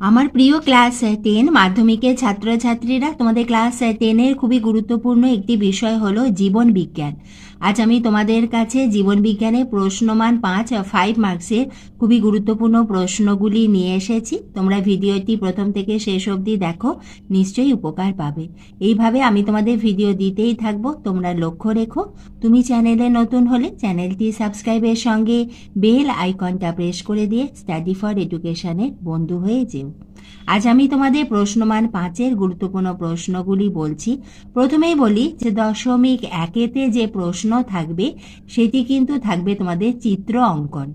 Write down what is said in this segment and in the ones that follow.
আমার প্রিয় class ten, মাধ্যমিকের ছাত্রছাত্রীরা তোমাদের ক্লাস টেনের খুবই গুরুত্বপূর্ণ একটি বিষয় হলো জীবন বিজ্ঞান। আজ আমি তোমাদের কাছে জীবন বিজ্ঞানে প্রশ্নমান পাঁচ ফাইভ মার্কসের খুবই গুরুত্বপূর্ণ প্রশ্নগুলি নিয়ে এসেছি। তোমরা ভিডিওটি প্রথম থেকে শেষ অবধি দেখো, নিশ্চয়ই উপকার পাবে। এইভাবে আমি তোমাদের ভিডিও দিতেই থাকব, তোমরা লক্ষ্য রেখো। তুমি চ্যানেলে নতুন হলে চ্যানেলটি সাবস্ক্রাইবের সঙ্গে বেল আইকনটা প্রেস করে দিয়ে স্টাডি ফর এডুকেশনের বন্ধু হয়ে যেও। আজ আমি তোমাদের প্রশ্নমান পাঁচের গুরুত্বপূর্ণ প্রশ্নগুলি বলছি। প্রথমেই বলি যে দশমিক একেতে যে প্রশ্ন থাকবে, সেটি কিন্তু থাকবে তোমাদের চিত্র অঙ্কন।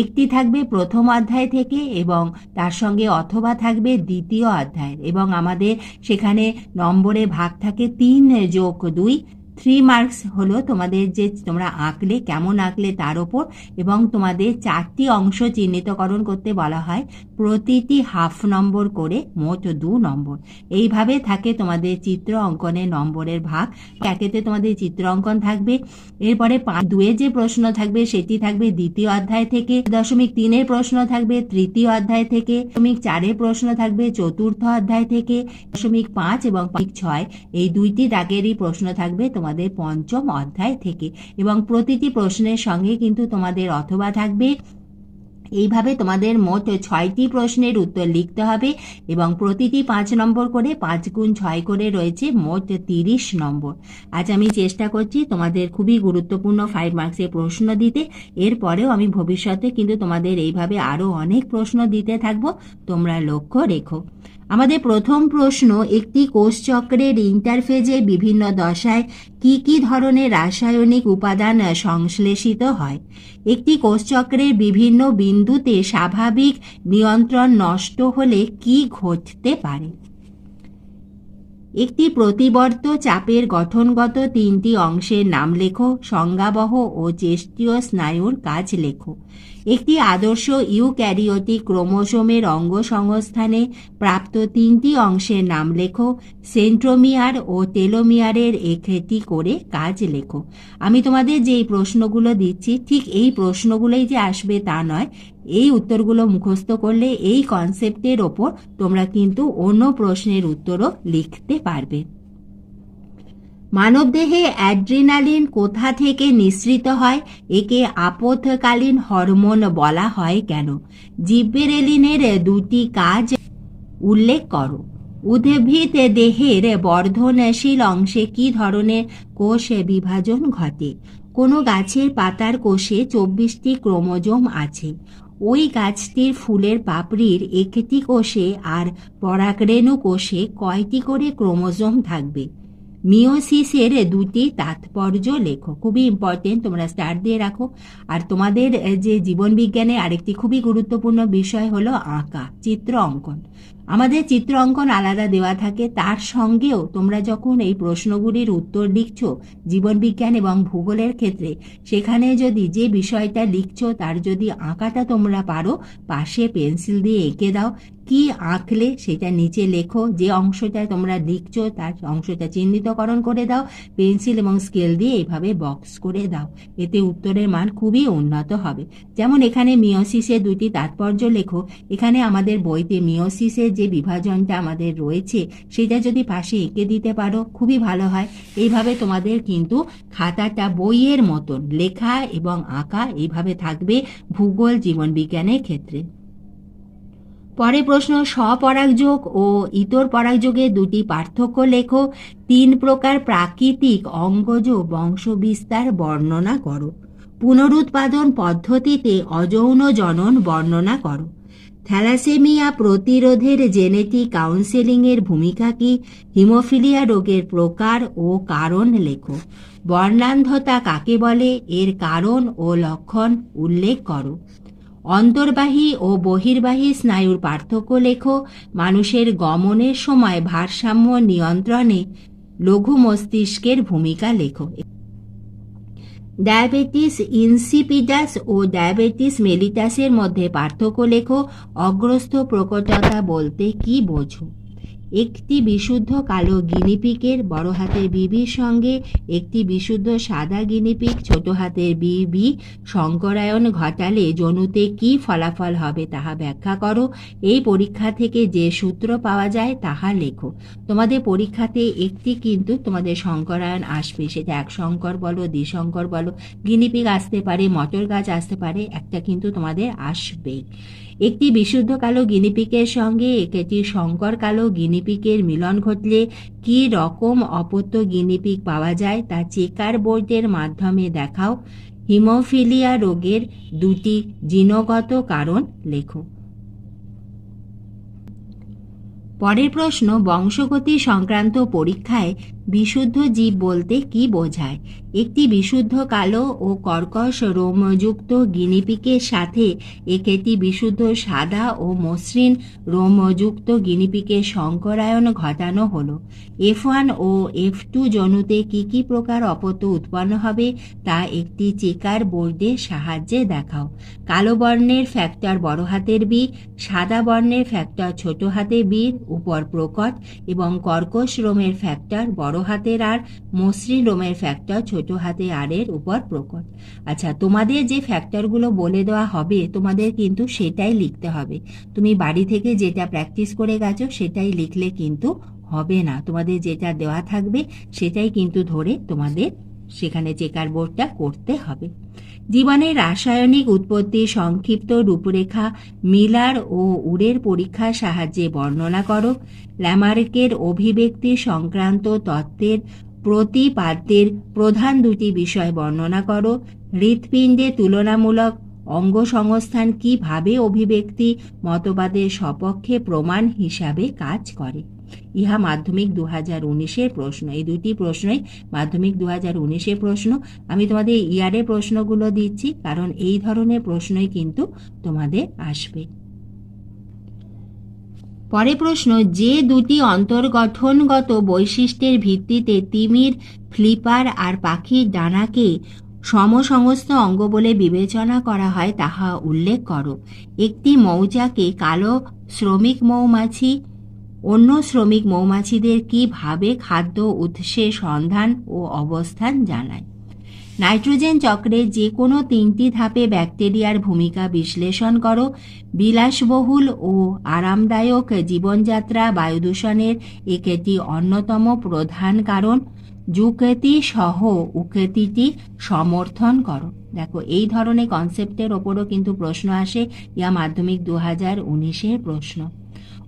একটি থাকবে প্রথম অধ্যায় থেকে এবং তার সঙ্গে অথবা থাকবে দ্বিতীয় অধ্যায় এবং আমাদের সেখানে নম্বরে ভাগ থাকে তিন যোগ দুই। থ্রি মার্কস হলো তোমাদের যে তোমরা আঁকলে, কেমন আঁকলে তার ওপর এবং তোমাদের চারটি অংশ চিহ্নিতকরণ করতে বলা হয়। প্রতিটি হাফ নম্বর করে মোট দু নম্বর। এইভাবে থাকে তোমাদের চিত্র অঙ্কনের নম্বরের ভাগ। একেতে তোমাদের চিত্র অঙ্কন থাকবে। এরপরে পাঁচ, দুয়ে যে প্রশ্ন থাকবে সেটি থাকবে দ্বিতীয় অধ্যায় থেকে। দশমিক তিনের প্রশ্ন থাকবে তৃতীয় অধ্যায় থেকে। দশমিক চারের প্রশ্ন থাকবে চতুর্থ অধ্যায় থেকে। দশমিক পাঁচ এবং ছয়, এই দুইটি দাগেরই প্রশ্ন থাকবে তোমাদের পঞ্চম অধ্যায় থেকে। এবং প্রতিটি প্রশ্নের সঙ্গে কিন্তু তোমাদের অথবা থাকবে। এইভাবে তোমাদের মোট ছয়টি প্রশ্নের উত্তর লিখতে হবে এবং প্রতিটি পাঁচ নম্বর করে পাঁচ গুণ ছয় করে রয়েছে মোট তিরিশ নম্বর। আজ আমি চেষ্টা করছি তোমাদের খুবই গুরুত্বপূর্ণ ফাইভ মার্কসের প্রশ্ন দিতে। এরপরেও আমি ভবিষ্যতে কিন্তু তোমাদের এইভাবে আরও অনেক প্রশ্ন দিতে থাকব। তোমরা লক্ষ্য রেখো। আমাদের প্রথম প্রশ্ন, একটি কোষচক্রের ইন্টারফেজে বিভিন্ন দশায় কি কি ধরনের রাসায়নিক উপাদান সংশ্লেষিত হয়? একটি কোষচক্রের বিভিন্ন বিন্দুতে স্বাভাবিক নিয়ন্ত্রণ নষ্ট হলে কি ঘটতে পারে? একটি প্রতিবর্ত চাপের গঠনগত তিনটি অংশের নাম লেখো, সংজ্ঞাবহ ও চেষ্টীয় স্নায়ুর কাজ লেখো। একটি আদর্শ ইউক্যারিওটিক ক্রোমোসোমের অঙ্গ সংস্থানে প্রাপ্ত তিনটি অংশের নাম লেখো, সেন্ট্রোমিয়ার ও টেলোমিয়ারের একটি করে কাজ লেখো। আমি তোমাদের যে এই প্রশ্নগুলো দিচ্ছি, ঠিক এই প্রশ্নগুলোই যে আসবে তা নয়, এই উত্তরগুলো মুখস্থ করলে এই কনসেপ্টের ওপর তোমরা কিন্তু অন্য প্রশ্নের উত্তরও লিখতে পারবে। মানবদেহে অ্যাড্রিনালিন কোথা থেকে নিঃসৃত হয়? একে আপদকালীন হরমোন বলা হয় কেন? জিব্বেরেলিনের দুটি কাজ উল্লেখ করো। উদ্ভিদ দেহের বর্ধনশীল অংশে কি ধরনের কোষ বিভাজন ঘটে? কোনো গাছের পাতার কোষে চব্বিশটি ক্রোমোজোম আছে। ওই গাছটির ফুলের পাপড়ির একটি কোষে আর পরাগরেণু কোষে কয়টি করে ক্রোমোজোম থাকবে? মিওসিসের দুটি তাৎপর্য লেখো। খুবই ইম্পর্টেন্ট তোমরা স্টার দিয়ে রাখো। আর তোমাদের যে জীবন বিজ্ঞানে আরেকটি খুবই গুরুত্বপূর্ণ বিষয় হলো আঁকা, চিত্র অঙ্কন। আমাদের চিত্র অঙ্কন আলাদা দেওয়া থাকে, তার সঙ্গেও তোমরা যখন এই প্রশ্নগুলির উত্তর লিখছো জীবন বিজ্ঞান এবং ভূগোলের ক্ষেত্রে, সেখানে যদি যে বিষয়টা লিখছো তার যদি আঁকাটা তোমরা পারো, পাশে পেন্সিল দিয়ে এঁকে দাও। কি আঁকলে সেটা নিচে লেখো, যে অংশটা তোমরা লিখছো তার অংশটা চিহ্নিতকরণ করে দাও, পেন্সিল এবং স্কেল দিয়ে এইভাবে বক্স করে দাও, এতে উত্তরের মান খুবই উন্নত হবে। যেমন এখানে মিওসিসের দুটি তাৎপর্য লেখো, এখানে আমাদের বইতে মিওসিসের যে বিভাজনটা আমাদের রয়েছে, সেটা যদি পাশে এঁকে দিতে পারো, খুবই ভালো হয়। এইভাবে তোমাদের কিন্তু খাতাটা বইয়ের মতন লেখা এবং আঁকা এইভাবে থাকবে ভূগোল জীবন বিজ্ঞানের ক্ষেত্রে। পরে প্রশ্ন স্বপরাগযোগ ও ইতর পরাগযোগের দুটি পার্থক্য লেখো। তিন প্রকার প্রাকৃতিক অঙ্গজ বংশবিস্তার বর্ণনা করো। পুনরুৎপাদন পদ্ধতিতে অযৌন জনন বর্ণনা করো। থ্যালাসেমিয়া প্রতিরোধের জেনেটিক কাউন্সেলিংয়ের ভূমিকা কি? হিমোফিলিয়া রোগের প্রকার ও কারণ লেখো। বর্ণান্ধতা কাকে বলে? এর কারণ ও লক্ষণ উল্লেখ করো। অন্তর্বাহী ও বহির্বাহী স্নায়ুর পার্থক্য লেখো, মানুষের গমনের সময় ভারসাম্য নিয়ন্ত্রণে লঘু মস্তিষ্কের ভূমিকা লেখো। ডায়াবেটিস ইনসিপিডাস ও ডায়াবেটিস মেলিটাসের মধ্যে পার্থক্য লেখো, অগ্রস্থ প্রকটতা বলতে কি বোঝো? একটি বিশুদ্ধ কালো গিনিপিকের বড় হাতের বিবির সঙ্গে একটি বিশুদ্ধ সাদা গিনিপিক ছোট হাতের বিবি সংকরায়ন ঘটালে জনুতে কি ফলাফল হবে তাহা ব্যাখ্যা করো। এই পরীক্ষা থেকে যে সূত্র পাওয়া যায় তাহা লেখো। তোমাদের পরীক্ষাতে একটি কিন্তু তোমাদের সংকরায়ন আসবে, সেটা এক সংকর বলো দ্বিশঙ্কর বলো, গিনিপিক আসতে পারে, মটর গাছ আসতে পারে, একটা কিন্তু তোমাদের আসবেই। একটি বিশুদ্ধ কালো গিনিপিকের সঙ্গে একটি শঙ্কর কালো গিনিপিকের মিলন ঘটলে কি রকম অপত্য গিনিপিক পাওয়া যায় তা চেকার বোর্ডের মাধ্যমে দেখাও। হিমোফিলিয়া রোগের দুটি জিনগত কারণ লেখো। পরের প্রশ্ন, বংশগতি সংক্রান্ত পরীক্ষায় বিশুদ্ধ জীব বলতে কি বোঝায়? একটি বিশুদ্ধ কালো ও কর্কশ রোমযুক্ত গিনিপিকের সাথে একটি বিশুদ্ধ সাদা ও মসৃণ রোমযুক্ত গিনিপিকের সংকরায়ন ঘটানো হলো। এফ ওয়ান ও এফ টু জনুতে কি কি প্রকার অপত্য উৎপন্ন হবে তা একটি চেকার বোর্ডের সাহায্যে দেখাও। কালো বর্ণের ফ্যাক্টর বড় হাতের বি সাদা বর্ণের ফ্যাক্টর ছোট হাতে বির উপর প্রকট এবং কর্কশ রোমের ফ্যাক্টর বড় হাতের আর, মসৃণ রোমের ফ্যাক্টর ছোট হাতে আর এর উপর প্রকট। আচ্ছা তোমাদের যে ফ্যাক্টরগুলো বলে দেওয়া হবে, তোমাদের কিন্তু সেটাই লিখতে হবে। তুমি বাড়ি থেকে যেটা প্র্যাকটিস করে গেছো, সেটাই লিখলে কিন্তু হবে না। তোমাদের যেটা দেওয়া থাকবে, সেটাই কিন্তু ধরে তোমাদের সেখানে চেকার বোর্ডটা করতে হবে। জীবনের রাসায়নিক উৎপত্তির সংক্ষিপ্ত রূপরেখা মিলার ও উড়ের পরীক্ষার সাহায্যে বর্ণনা করো। ল্যামার্কের অভিব্যক্তি সংক্রান্ত তত্ত্বের প্রতিপাদ্যের প্রধান দুটি বিষয় বর্ণনা করো। হৃৎপিণ্ডে তুলনামূলক অঙ্গ সংস্থান কীভাবে অভিব্যক্তি মতবাদের সপক্ষে প্রমাণ হিসাবে কাজ করে? ইহা মাধ্যমিক দু হাজার উনিশের প্রশ্ন। এই দুটি প্রশ্নই মাধ্যমিক দু হাজার উনিশের প্রশ্ন। আমি তোমাদের ইয়ারের প্রশ্নগুলো দিচ্ছি, কারণ এই ধরনের প্রশ্নই কিন্তু তোমাদের আসবে। পরে প্রশ্ন, যে দুটি অন্তর্গঠনগত বৈশিষ্ট্যের ভিত্তিতে তিমির, ফ্লিপার আর পাখির ডানাকে সমসংস্থ অঙ্গ বলে বিবেচনা করা হয়, তাহা উল্লেখ করো। একটি মৌচাকে কালো শ্রমিক মৌমাছি অন্য শ্রমিক মৌমাছিদের কীভাবে খাদ্য উৎসের সন্ধান ও অবস্থান জানায়? নাইট্রোজেন চক্রের যে কোনো তিনটি ধাপে ব্যাকটেরিয়ার ভূমিকা বিশ্লেষণ করো। বিলাসবহুল ও আরামদায়ক জীবনযাত্রা বায়ুদূষণের একটি অন্যতম প্রধান কারণ। যুকেতি সহ উকেতিটি সমর্থন করো। দেখো, এই ধরনের কনসেপ্টের ওপরও কিন্তু প্রশ্ন আসে। ইয়া মাধ্যমিক দু হাজার উনিশের প্রশ্ন।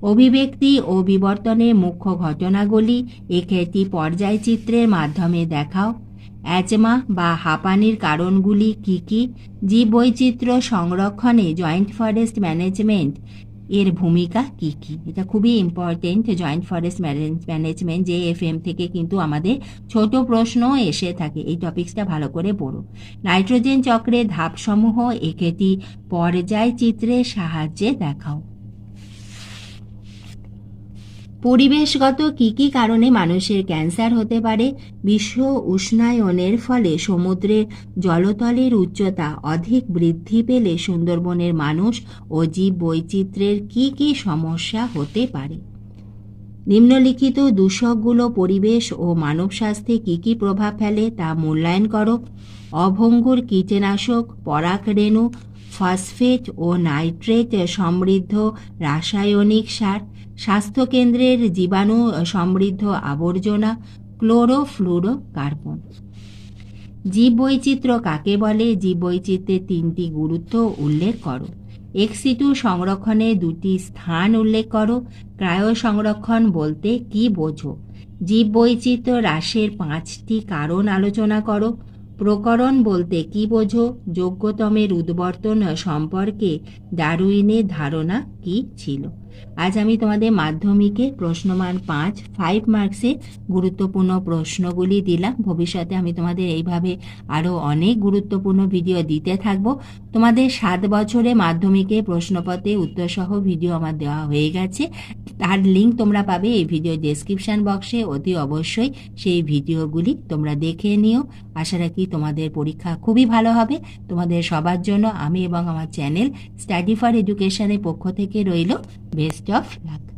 অভিব্যক্তি ও বিবর্তনের মুখ্য ঘটনাগুলি একটি পর্যায়চিত্রের মাধ্যমে দেখাও। অ্যাজমা বা হাঁপানির কারণগুলি কি কি? জীববৈচিত্র্য সংরক্ষণে জয়েন্ট ফরেস্ট ম্যানেজমেন্ট এর ভূমিকা কি কি? এটা খুবই ইম্পর্টেন্ট জয়েন্ট ফরেস্ট ম্যানেজমেন্ট যে এফ এম থেকে কিন্তু আমাদের ছোট প্রশ্ন এসে থাকে। এই টপিক্সটা ভালো করে পড়ো। নাইট্রোজেন চক্রের ধাপসমূহ একেটি পর্যায় চিত্রের সাহায্যে দেখাও। পরিবেশগত কি কি কারণে মানুষের ক্যান্সার হতে পারে? বিশ্ব উষ্ণায়নের ফলে সমুদ্রের জলতলের উচ্চতা অধিক বৃদ্ধি পেলে সুন্দরবনের মানুষ ও জীব বৈচিত্র্যের কি কি সমস্যা হতে পারে? নিম্নলিখিত দূষকগুলো পরিবেশ ও মানব স্বাস্থ্যে কী কী প্রভাব ফেলে তা মূল্যায়ন করো। অভঙ্গুর কীটনাশক, পরাগ রেণু, ফসফেট ও নাইট্রেট সমৃদ্ধ রাসায়নিক সার স্বাস্থ্যকেন্দ্রের জীবাণু সমৃদ্ধ আবর্জনা ক্লোরোফ্লুরো কার্বন জীববৈচিত্র্য কাকে বলে? জীববৈচিত্র্যের তিনটি গুরুত্ব উল্লেখ করো। এক্সিটু সংরক্ষণে দুটি স্থান উল্লেখ করো। ক্রায় সংরক্ষণ বলতে কি বোঝো? জীববৈচিত্র্য হ্রাসের পাঁচটি কারণ আলোচনা করো। প্রকরণ বলতে কি বোঝো? যোগ্যতমের উদ্বর্তন সম্পর্কে ডারুইনের ধারণা কি ছিল? আজ আমি তোমাদের মাধ্যমিকে প্রশ্নমান পাঁচ ফাইভ মার্কসে গুরুত্বপূর্ণ প্রশ্নগুলি দিলাম। ভবিষ্যতে আমি তোমাদের এইভাবে আরও অনেক গুরুত্বপূর্ণ ভিডিও দিতে থাকব। তোমাদের সাত বছরে মাধ্যমিকে প্রশ্নপত্রে উত্তরসহ ভিডিও আমার দেওয়া হয়ে গেছে। তার লিঙ্ক তোমরা পাবে এই ভিডিও ডেসক্রিপশন বক্সে অতি অবশ্যই সেই ভিডিওগুলি তোমরা দেখে নিও। আশা রাখি তোমাদের পরীক্ষা খুবই ভালো হবে। তোমাদের সবার জন্য আমি এবং আমার চ্যানেল স্টাডি ফর এডুকেশনের পক্ষ থেকে রইল। waste of luck.